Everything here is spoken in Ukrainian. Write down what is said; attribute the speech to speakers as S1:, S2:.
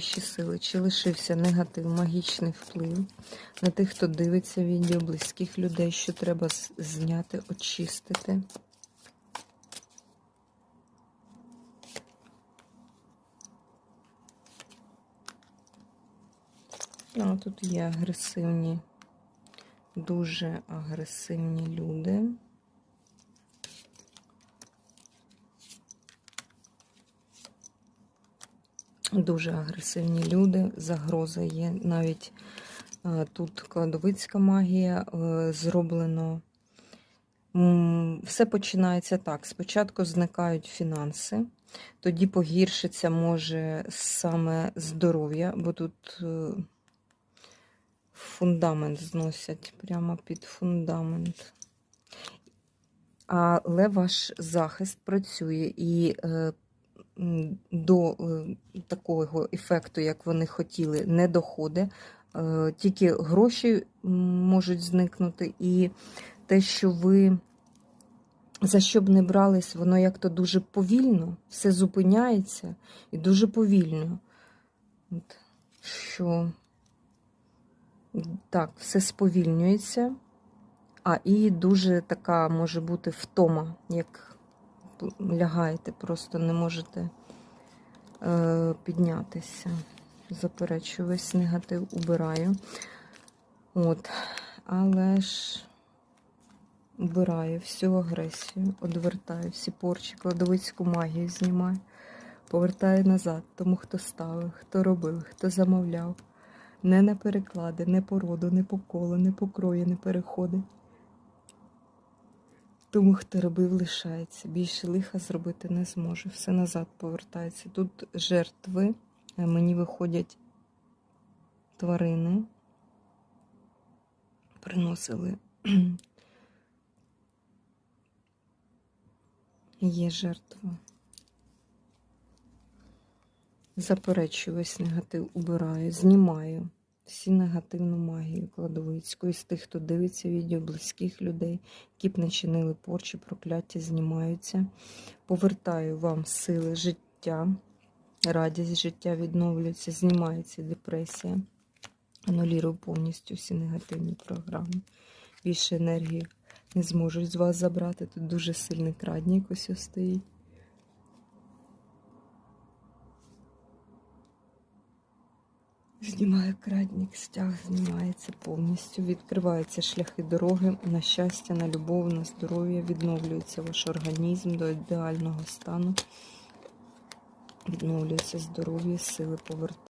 S1: Вищі сили, чи лишився негатив, магічний вплив на тих, хто дивиться відео, близьких людей, що треба зняти, очистити. А, тут є агресивні, дуже агресивні люди. Дуже агресивні люди, загроза є. Навіть е, тут кладовицька магія е, зроблено. Все починається так. Спочатку зникають фінанси, тоді погіршиться може саме здоров'я, бо тут е, фундамент зносять прямо під фундамент. Але ваш захист працює і до е, такого ефекту, як вони хотіли, не доходить. Е, Тільки гроші можуть зникнути, і те, що ви за що б не брались, воно як-то дуже повільно, все зупиняється і дуже повільно. От, що так, все сповільнюється, а і дуже така може бути втома, як лягаєте, просто не можете е, піднятися. Заперечую, весь негатив убираю. От, але ж убираю всю агресію, одвертаю всі порчі, кладовицьку магію знімаю, повертаю назад тому, хто ставив, хто робив, хто замовляв. Не на переклади, не по роду, не по колу, не по крою не переходить. Тому, хто робив, лишається. Більше лиха зробити не зможе. Все назад повертається. Тут жертви. Е, Мені виходять тварини. Приносили. Є жертва. Заперечую весь негатив, убираю, знімаю всі негативну магію кладовицьку із тих, хто дивиться відео, близьких людей, які б не чинили порчі, прокляття, знімаються. Повертаю вам сили життя, радість життя відновлюється, знімається депресія. Анулірую повністю всі негативні програми. Більше енергії не зможуть з вас забрати. Тут дуже сильний крадник ось стоїть. Знімаю крадник, стяг знімається повністю. Відкриваються шляхи дороги на щастя, на любов, на здоров'я. Відновлюється ваш організм до ідеального стану. Відновлюється здоров'я, сили повертаються.